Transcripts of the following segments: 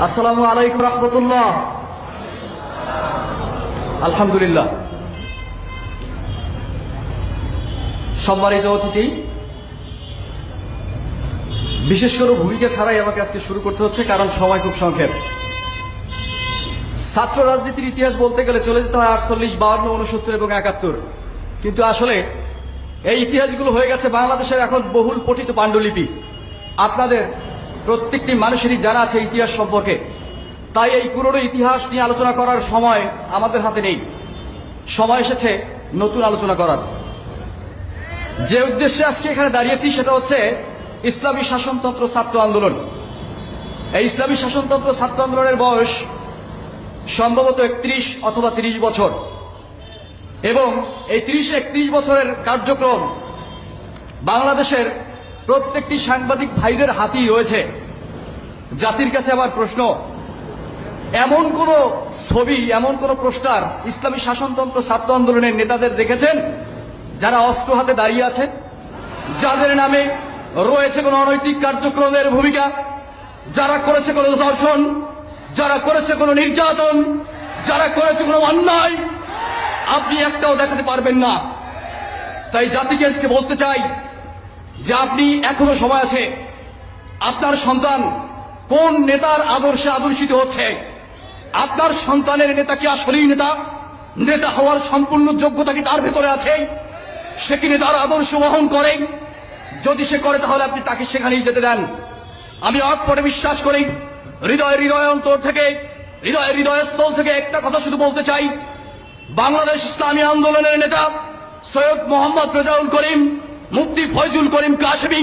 আসসালামু আলাইকুম রহমতুল্লাহ। আলহামদুলিল্লাহ। সম্মানিত অতিথি, বিশেষ করে ভূমিকা ছাড়াই আমাকে আজকে শুরু করতে হচ্ছে, কারণ সময় খুব সংক্ষেপ। ছাত্র রাজনীতির ইতিহাস বলতে গেলে চলে যেতে হয় আটচল্লিশ, বাউন্ন উনসত্তর এবং একাত্তর। কিন্তু আসলে এই ইতিহাসগুলো হয়ে গেছে বাংলাদেশের এখন বহুল পঠিত পাণ্ডুলিপি। আপনাদের প্রত্যেকটি মানুষেরই জানা আছে ইতিহাস সম্পর্কে। তাই এই পুরনো ইতিহাস নিয়ে আলোচনা করার সময় আমাদের হাতে নেই। সময় এসেছে নতুন আলোচনা করার। যে উদ্দেশ্যে আজকে এখানে দাঁড়িয়েছি সেটা হচ্ছে ইসলামী শাসনতন্ত্র ছাত্র আন্দোলন। এই ইসলামী শাসনতন্ত্র ছাত্র আন্দোলনের বয়স সম্ভবত একত্রিশ অথবা তিরিশ বছর। এবং এই তিরিশ একত্রিশ বছরের কার্যক্রম বাংলাদেশের প্রত্যেকটি সাংবাদিক ভাইদের হাতেই রয়েছে। জাতির কাছে আমার প্রশ্ন, এমন কোন ছবি, এমন কোন পোস্টার ইসলামী শাসনতন্ত্র ছাত্র আন্দোলনের নেতাদের দেখেছেন, যারা অস্ত্র হাতে দাঁড়িয়ে আছে যাদের নামে রয়েছে কোন অনৈতিক কার্যক্রমের ভূমিকা? যারা করেছে কোন ধর্ষণ? যারা করেছে কোন নির্যাতন? যারা করেছে কোনো অন্যায়? আপনি একটাও দেখাতে পারবেন না। তাই জাতিকে আজকে বলতে চাই যে আপনি এখনও সময় আছে। আপনার সন্তান কোন নেতার আদর্শে আদর্শিত হচ্ছে? আপনার সন্তানের নেতা কি আসলেই নেতা? নেতা হওয়ার সম্পূর্ণ যোগ্যতা কি তার ভেতরে আছে? সে কি নেতার আদর্শ বহন করে? যদি সে করে, তাহলে আপনি তাকে সেখানেই যেতে দেন। আমি অকপটে বিশ্বাস করি, হৃদয় হৃদয় অন্তর থেকে, হৃদয় হৃদয় স্থল থেকে একটা কথা শুধু বলতে চাই। বাংলাদেশ ইসলামী আন্দোলনের নেতা সৈয়দ মোহাম্মদ রেজাউল করিম মুফতি ফয়জুল করিম কাশমি,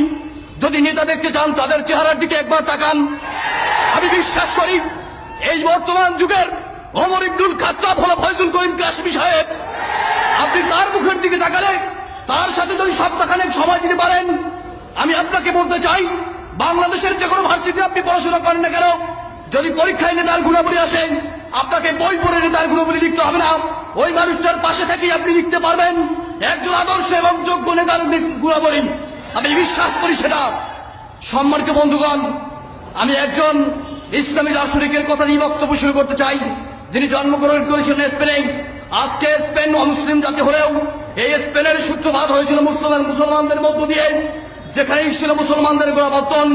যদি নেতা দেখতে চান, তাদের চেহারার দিকে একবার তাকান। আমি বিশ্বাস করি, এই বর্তমান যুগের অমর ইবনুল খাত্তাব হলো ফয়জুল করিম কাশমি সাহেব। আপনি তার মুখের দিকে তাকালে, তার সাথে যদি সপ্তাহখানেক সময় দিতে পারেন, আমি আপনাকে বলতে চাই, বাংলাদেশের যে কোনো ভার্সিটি আপনি পড়াশোনা করেন না কেন, যদি পরীক্ষায় নেতার গুণাবলী আসেন আপনাকে বই পড়ে নেতার গুণাবলী লিখতে হবে না। ওই মানুষটার পাশে থেকেই আপনি লিখতে পারবেন। একজন আদর্শ এবং যোগ্য নেতার গুণাবলী। আমি বিশ্বাস করি সেটা। সম্মানিত বন্ধুগণ, আমি একজন ইসলামী দার্শনিকের কথা নিয়ে বক্তব্য শুরু করতে চাই। যিনি জন্মগ্রহণ করেছিলেন স্পেনে। আজকে স্পেন অমুসলিম জাতি হলেও এই স্পেনের সূত্রপাত হয়েছিল মুসলমান মুসলমানদের মধ্য দিয়ে। যেখানে ছিল মুসলমানদের গোড়াপত্তন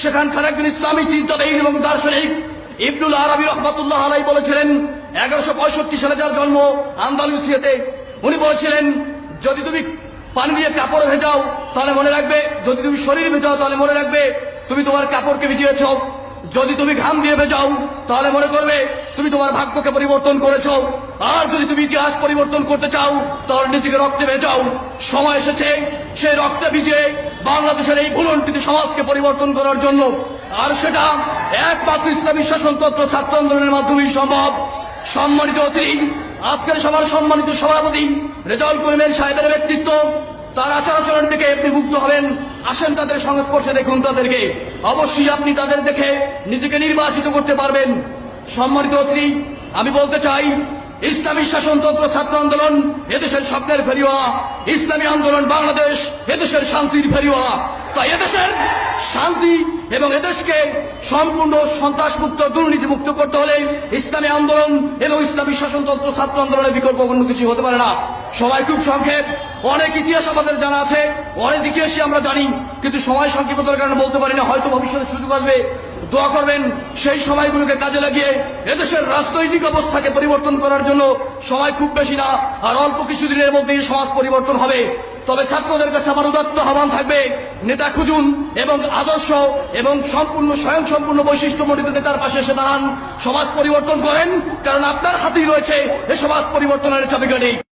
সেখানকার একজন ইসলামী চিন্তাবিদ এবং দার্শনিক ইবনুল আরবি রহমতুল্লাহ আলাই বলেছিলেন এগারোশো পঁয়ষট্টি সালে যার জন্ম আন্দালুসিয়াতে, উনি বলেছিলেন, যদি তুমি পানি দিয়ে কাপড় ভেজাও, তাহলে মনে রাখবে, যদি তুমি শরীর ভেজাও, তাহলে মনে রাখবে, তুমি তোমার কাপড়কে ভিজিয়েছ। যদি তুমি ঘাম দিয়ে ভেজাও, তাহলে মনে করবে, তুমি তোমার ভাগ্যকে পরিবর্তন করেছ। আর যদি তুমি ইতিহাস পরিবর্তন করতে চাও, তাহলে নিজেকে রক্তে ভেজাও। সময় এসেছে, সেই রক্তে ভিজে বাংলাদেশের এই ভুলন্টিত সমাজকে পরিবর্তন করার জন্য। আর সেটা একমাত্র ইসলামী শাসনতন্ত্র ছাত্র আন্দোলনের মাধ্যমেই সম্ভব। সম্মানিত অতিথি, আজকের সবার সম্মানিত সভাপতি রেজাউল করিমের সাহেবের ব্যক্তিত্ব, তার আচার আচরণ দেখে আপনি মুগ্ধ হবেন। আসেন তাদের সংস্পর্শে, দেখুন তাদেরকে। অবশ্যই আপনি তাদের দেখে নিজেকে নির্বাচিত করতে পারবেন। সম্মানিত অতিথি, আমি বলতে চাই, ইসলামী শাসনতন্ত্র ছাত্র আন্দোলন এদেশের স্বপ্নের ফেরিওয়া ইসলামী আন্দোলন বাংলাদেশ এদেশের শান্তির ফেরিওয়া তাই এদেশের শান্তি এবং এদেশকে সম্পূর্ণ সন্ত্রাসমুক্ত, দুর্নীতিমুক্ত করতে হলে ইসলামী আন্দোলন এবং ইসলামী শাসনতন্ত্র, ছাত্র আন্দোলনের বিকল্প অন্য কিছু হতে পারে না। সবাই খুব সংক্ষেপ। অনেক ইতিহাস আমাদের জানা আছে, অনেক ইতিহাসই আমরা জানি, কিন্তু সময় সংক্ষিপ্ততার কারণে বলতে পারি না, হয়তো ভবিষ্যতে সুযোগ আসবে। দোয়া করবেন, সেই সময়গুলোকে কাজে লাগিয়ে এদেশের রাজনৈতিক অবস্থাকে পরিবর্তন করার জন্য সময় খুব বেশি না, আর অল্প কিছুদিনের মধ্যেই সমাজ পরিবর্তন হবে। তবে ছাত্রদের কাছে আমার উদাত্ত আহ্বান থাকবে। নেতা খুঁজুন এবং আদর্শ এবং সম্পূর্ণ স্বয়ং সম্পূর্ণ বৈশিষ্ট্য বৈশিষ্ট্যমণ্ডিত নেতার পাশে এসে দাঁড়ান। সমাজ পরিবর্তন করেন, কারণ আপনার হাতেই রয়েছে এ সমাজ পরিবর্তনের চাবিকাঠি।